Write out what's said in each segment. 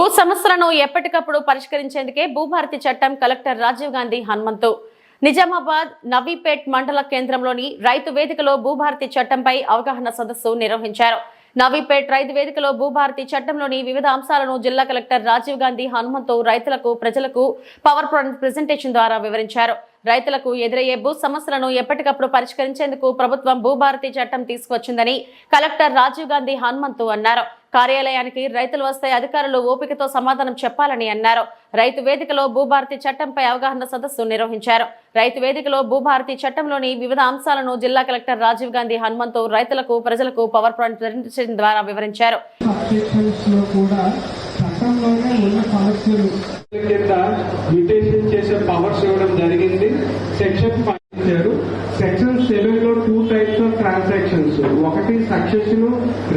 భూ సమస్యలను ఎప్పటికప్పుడు పరిష్కరించేందుకే భూభారతి చట్టం కలెక్టర్ రాజీవ్ గాంధీ హనుమంతు. నిజామాబాద్ నవీపేట్ మండల కేంద్రంలోని రైతు వేదికలో భూభారతి చట్టంపై అవగాహన సదస్సు నిర్వహించారు. నవీపేట్ రైతు వేదికలో భూభారతి చట్టంలోని వివిధ అంశాలను జిల్లా కలెక్టర్ రాజీవ్ గాంధీ హనుమంతు రైతులకు ప్రజలకు పవర్ పాయింట్ ప్రెజెంటేషన్ ద్వారా వివరించారు. రైతులకు ఎదురయ్యే భూ సమస్యలను ఎప్పటికప్పుడు పరిష్కరించేందుకు ప్రభుత్వం భూభారతి చట్టం తీసుకొచ్చిందని కలెక్టర్ రాజీవ్ గాంధీ హనుమంతు అన్నారు. కార్యాలయానికి రైతులు వస్తే అధికారులు ఓపికతో సమాధానం చెప్పాలని అన్నారు. రైతు వేదికలో భూభారతి చట్టంపై అవగాహన సదస్సు నిర్వహించారు. రైతు వేదికలో భూభారతి చట్టంలోని వివిధ అంశాలను జిల్లా కలెక్టర్ రాజీవ్ గాంధీ హనుమంతు రైతులకు ప్రజలకు పవర్ పాయింట్ ద్వారా వివరించారు. చట్టంలోనే ఉన్న సమస్యలు. కింద మ్యూటేషన్ చేసే పవర్స్ ఇవ్వడం జరిగింది. సెక్షన్ ఫైవ్ ఇచ్చారు. సెక్షన్ సెవెన్లో టూ టైప్స్ ఆఫ్ ట్రాన్సాక్షన్స్ ఒకటి సక్సెషన్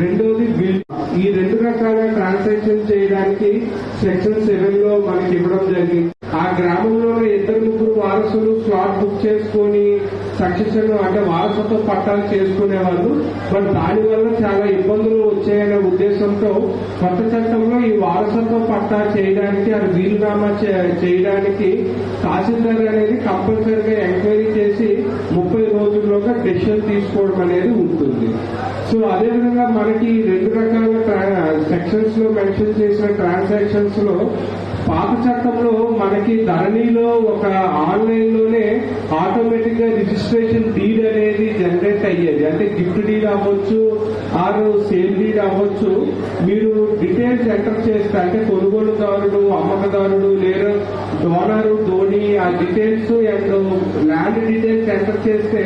రెండోది బిల్ ఈ రెండు రకాల ట్రాన్సాక్షన్ చేయడానికి సెక్షన్ సెవెన్లో మనకి ఇవ్వడం జరిగింది. ఆ గ్రామంలో ఇద్దరు ముగ్గురు వారసులు స్లాట్ బుక్ చేసుకొని సక్సెషన్ అంటే వారసత్వ పట్టాలు చేసుకునే వాళ్ళు బట్ దానివల్ల చాలా ఇబ్బందులు వచ్చాయనే ఉద్దేశంతో కొత్త చట్టంలో ఈ వారసత్వ పట్టా చేయడానికి అది వీలునామా చే- చేయడానికి తహసీల్దార్ అనేది కంపల్సరీగా ఎంక్వైరీ చేసి ముప్పై రోజుల్లోగా డెసిషన్ తీసుకోవడం అనేది ఉంటుంది. సో అదేవిధంగా మనకి రెండు రకాల సెక్షన్స్లో మెన్షన్ చేసిన ట్రాన్సాక్షన్స్లో పాత చట్టంలో మనకి ధరణిలో ఒక ఆన్లైన్లోనే ఆటోమేటిక్గా రిజిస్ట్రేషన్ డీడ్ అనేది జనరేట్ అయ్యేది. అంటే గిఫ్ట్ డీడ్ అవ్వచ్చు ఆర్ సేల్ డీడ్ అవ్వచ్చు. మీరు డీటెయిల్స్ ఎంటర్ చేస్తే అంటే కొనుగోలుదారుడు అమ్మకదారుడు లేదా డోనరు ఆ details and land details enter చేస్తే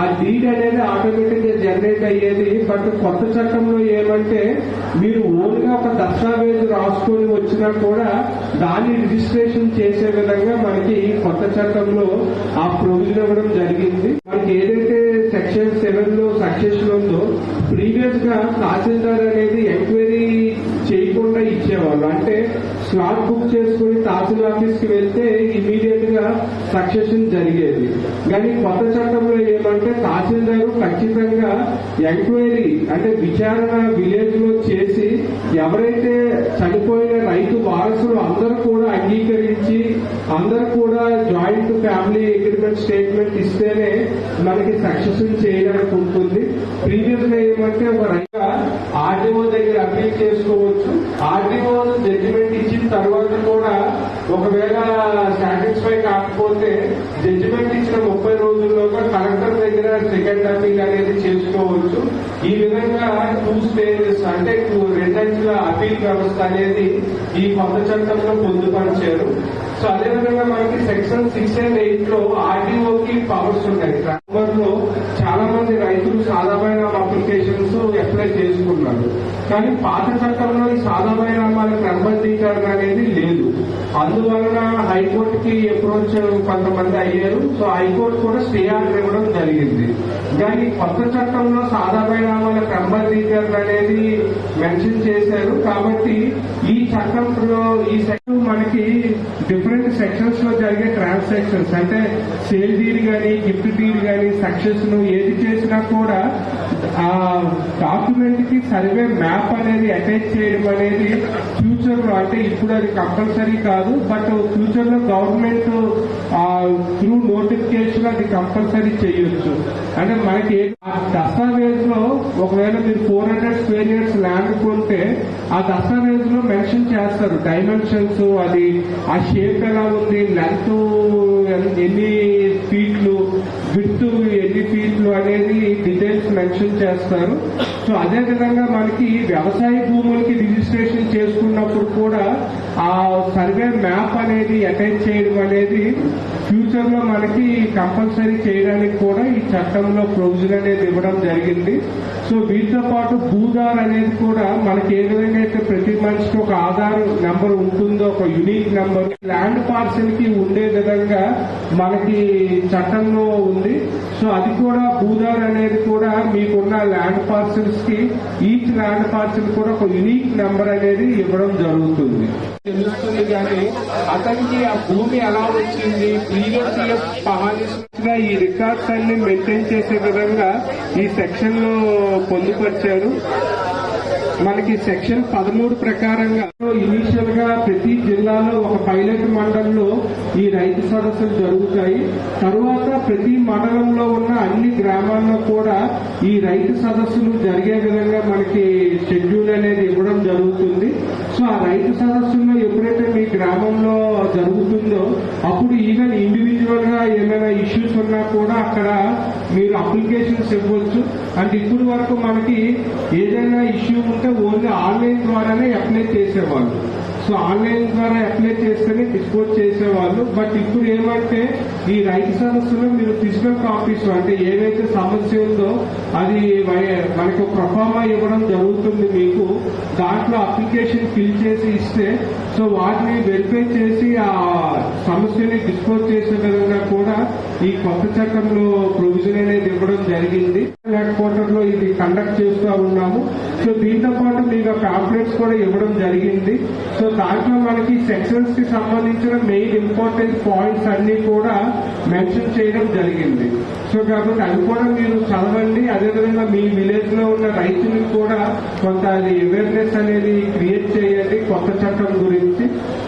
ఆ డీడ్ అనేది ఆటోమేటిక్గా జనరేట్ అయ్యేది. బట్ కొత్త చట్టంలో ఏమంటే మీరు ఓన్గా ఒక దస్తావేజ్ రాసుకొని వచ్చినా కూడా దాన్ని రిజిస్ట్రేషన్ చేసే విధంగా మనకి కొత్త చట్టంలో ఆ ప్రొవిజన్ ఇవ్వడం జరిగింది. మనకి ఏదైతే సెక్షన్ సెవెన్లో సక్సెషన్ ఉందో ప్రీవియస్గా తహసీల్దార్ అనేది ఎంక్వైరీ లేకుండా ఇచ్చేవాళ్ళు. అంటే స్లాట్ బుక్ చేసుకుని తహసీల్ ఆఫీస్కి వెళ్తే ఇమీడియట్గా సక్సెషన్ జరిగేది. కానీ కొత్త చట్టంలో ఏమంటే తహసీల్దారు ఖచ్చితంగా ఎంక్వైరీ అంటే విచారణ విలేజ్లో చేసి ఎవరైతే చనిపోయిన రైతు వారసులు అందరూ కూడా అంగీకరించి అందరూ కూడా జాయింట్ ఫ్యామిలీ అగ్రిమెంట్ స్టేట్మెంట్ ఇస్తేనే మనకి సక్సెషన్ చేయడానికి ఉంటుంది. ప్రీవియస్గా ఏమంటే ఒక రైతు ఆర్డీఓ దగ్గర అప్పీల్ చేసుకోవచ్చు. ఆర్డీఓ జడ్జిమెంట్ ఇచ్చిన తర్వాత కూడా ఒకవేళ సాటిస్ఫై కాకపోతే జడ్జిమెంట్ ఇచ్చిన ముప్పై రోజుల్లోగా కలెక్టర్ దగ్గర సెకండ్ అప్పీల్ అనేది చేసుకోవచ్చు. ఈ విధంగా టూ స్టేజెస్ అంటే రెండంచుల అప్పీల్ వ్యవస్థ అనేది ఈ కొత్త చట్టంలో పొందుపరిచారు. సో అదేవిధంగా మనకి సెక్షన్ సిక్స్ అండ్ ఎయిట్లో ఆర్డీఓకి పవర్స్ ఉన్నాయి చాలా మంది రైతులు సాధారణ అప్లికేషన్స్ అప్లై చేసుకున్నారు కానీ పాత చట్టంలో ఈ సాధారణ క్రమబద్ధీకరణ అనేది లేదు. అందువలన హైకోర్టుకి అప్రోచ్ కొంతమంది అయ్యారు. సో హైకోర్టు కూడా స్టే ఆర్డర్ ఇవ్వడం జరిగింది. కానీ కొత్త చట్టంలో సాధారణ క్రమబద్ధీకరణ అనేది మెన్షన్ చేశారు. కాబట్టి ఈ చట్టంలో ఈ సెక్షన్ మనకి సెక్షన్స్లో జరిగే ట్రాన్సాక్షన్స్ అంటే సేల్ డీల్ గానీ గిఫ్ట్ డీల్ గానీ సక్సెస్ను ఏది చేసినా కూడా ఆ డాక్యుమెంట్కి సర్వే మ్యాప్ అనేది అటాచ్ చేయడం అనేది ఫ్యూచర్లో అంటే ఇప్పుడు అది కంపల్సరీ కాదు బట్ ఫ్యూచర్లో గవర్నమెంట్ త్రూ నోటిఫికేషన్ అది కంపల్సరీ చేయొచ్చు. అంటే మనకి ఆ దస్తావేజ్లో ఒకవేళ మీరు four hundred square yards land కొంటే ఆ దస్తావేజ్లో మెన్షన్ చేస్తారు. డైమెన్షన్స్ అది ఆ షేప్ ఎలా ఉంది లెంత్ ఎన్ని ఫీట్లు విత్ ఎన్ని ఫీట్లు అనేది డీటెయిల్స్ మెన్షన్ చేస్తారు. సో అదే విధంగా మనకి వ్యవసాయ భూములకి రిజిస్ట్రేషన్ చేసుకున్నప్పుడు కూడా ఆ సర్వే మ్యాప్ అనేది అటాచ్ చేయడం అనేది ఫ్యూచర్లో మనకి కంపల్సరీ చేయడానికి కూడా ఈ చట్టంలో ప్రొవిజన్ అనేది ఇవ్వడం జరిగింది. సో వీటితో పాటు భూదార్ అనేది కూడా మనకి ఏ విధంగా అయితే ప్రతి మనిషికి ఒక ఆధార్ నెంబర్ ఉంటుందో ఒక యునిక్ నెంబర్ ల్యాండ్ పార్సల్కి ఉండే విధంగా మనకి చట్టంలో ఉంది. సో అది కూడా భూదార్ అనేది కూడా మీకున్న ల్యాండ్ పార్సల్స్కి ఈచ్ ల్యాండ్ పార్సల్ కూడా ఒక యునిక్ నెంబర్ అనేది ఇవ్వడం జరుగుతుంది. తెలుస్తుంది కానీ అతనికి ఆ భూమి ఎలా వచ్చింది? ప్రీవియస్ ఇయర్ ఈ రికార్డ్స్ అన్ని మెయింటైన్ చేసే విధంగా ఈ సెక్షన్లో పొందుపరిచారు. మనకి సెక్షన్ పదమూడు ప్రకారంగా ఇనీషియల్గా ప్రతి జిల్లాలో ఒక పైలట్ మండలంలో ఈ రైతు సదస్సులు జరుగుతాయి. తరువాత ప్రతి మండలంలో ఉన్న అన్ని గ్రామాల్లో కూడా ఈ రైతు సదస్సులు జరిగే విధంగా మనకి షెడ్యూల్ అనేది ఇవ్వడం జరుగుతుంది. సో ఆ రైతు సదస్సుల్లో ఎప్పుడైతే మీ గ్రామంలో జరుగుతుందో అప్పుడు ఈవెన్ ఇండివిజువల్గా ఏమైనా ఇష్యూస్ ఉన్నా కూడా అక్కడ మీరు అప్లికేషన్స్ ఇవ్వచ్చు. అంటే ఇప్పుడు వరకు మనకి ఏదైనా ఇష్యూ ఉంటే ఓన్లీ ఆన్లైన్ ద్వారానే అప్లై చేసేవాళ్ళు. సో ఆన్లైన్ ద్వారా అప్లై చేస్తేనే డిస్పోజ్ చేసేవాళ్ళు. బట్ ఇప్పుడు ఏమంటే ఈ రైతు సదస్సులో మీరు ఫిజికల్ కాపీస్ అంటే ఏదైతే సమస్య ఉందో అది మనకు ప్రఫామా ఇవ్వడం జరుగుతుంది మీకు. దాంట్లో అప్లికేషన్ ఫిల్ చేసి ఇస్తే సో వాటిని వెరిఫై చేసి ఆ సమస్యని డిస్పోజ్ చేసే విధంగా కూడా ఈ కొత్త చట్టంలో ప్రొవిజన్ అనేది ఇవ్వడం జరిగింది. హెడ్ క్వార్టర్లో ఇది కండక్ట్ చేస్తూ ఉన్నాము. సో దీంతో పాటు మీకు పాంప్లెట్స్ కూడా ఇవ్వడం జరిగింది. సో దాంట్లో మనకి సెక్షన్స్కి సంబంధించిన మెయిన్ ఇంపార్టెంట్ పాయింట్స్ అన్ని కూడా మెన్షన్ చేయడం జరిగింది. సో కాబట్టి అది కూడా మీరు చదవండి. అదేవిధంగా మీ విలేజ్లో ఉన్న రైతులకు కూడా కొంత అది అవేర్నెస్ అనేది క్రియేట్ చేయండి కొత్త చట్టం గురించి.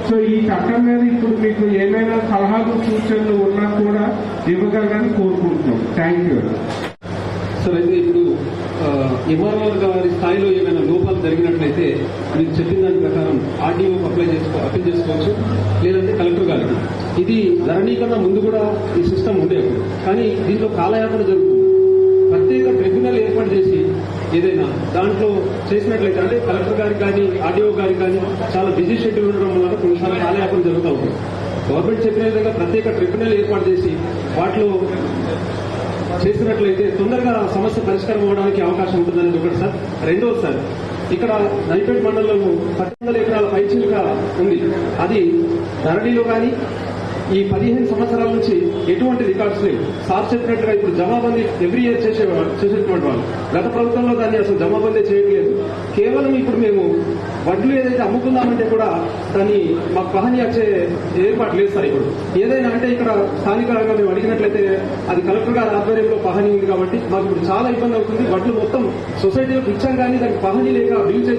సో ఈ చట్టం మీద ఇప్పుడు మీకు ఏమైనా సలహాలు సూచనలు ఉన్నా కూడా ఇవ్వగలరని కోరుకుంటున్నాం. థ్యాంక్ యూ సార్ అయితే ఇప్పుడు ఎంఆర్ఓ గారి స్థాయిలో ఏమైనా లోపాలు జరిగినట్లయితే మీరు చెప్పిన దాని ప్రకారం ఆర్డీఓ అప్లై చేసుకో అప్పీల్ చేసుకోవచ్చు లేదంటే కలెక్టర్ గారికి. ఇది ధరణి కన్నా ముందు కూడా ఈ సిస్టమ్ ఉండేది కానీ దీంట్లో కాలయాపన జరుగుతుంది. ప్రత్యేక ట్రిబ్యునల్ ఏర్పాటు చేసి ఏదైనా దాంట్లో చేసినట్లయితే అంటే కలెక్టర్ గారికి కానీ ఆర్డీఓ గారికి కానీ చాలా బిజీ షెడ్యూల్ ఉండడం వల్ల కొన్నిసార్లు కాలయాపన జరుగుతూ ఉంటుంది గవర్నమెంట్ చెప్పిన విధంగా ప్రత్యేక ట్రిబ్యునల్ ఏర్పాటు చేసి వాటిలో చేసినట్లయితే తొందరగా సమస్య పరిష్కారం అవ్వడానికి అవకాశం ఉంటుందని ఒకటి సార్. రెండోది సార్ ఇక్కడ నైపేట్ మండలంలో పద్దెనిమిది ఎకరాల పైచీలుగా ఉంది. అది ధరణిలో కానీ ఈ పదిహేను సంవత్సరాల నుంచి ఎటువంటి రికార్డ్స్ లేవు. సార్ చెప్పినట్టుగా ఇప్పుడు జమాబందీ ఎవ్రీ ఇయర్ చేసే చేసేటువంటి వాళ్ళు. గత ప్రభుత్వంలో దాన్ని అసలు జమాబందీ చేయట్లేదు. కేవలం ఇప్పుడు మేము వడ్లు ఏదైతే అమ్ముకుందామంటే కూడా దాన్ని మాకు పహని వచ్చే ఏర్పాటు లేదు సార్ ఇప్పుడు. ఏదైనా అంటే ఇక్కడ స్థానికంగా మేము అడిగినట్లయితే అది కలెక్టర్ గారి ఆధ్వర్యంలో పహని ఉంది కాబట్టి మాకు ఇప్పుడు చాలా ఇబ్బంది అవుతుంది. వడ్లు మొత్తం సొసైటీలోకి ఇచ్చాం కానీ దానికి పహని లేక బిల్ చేసి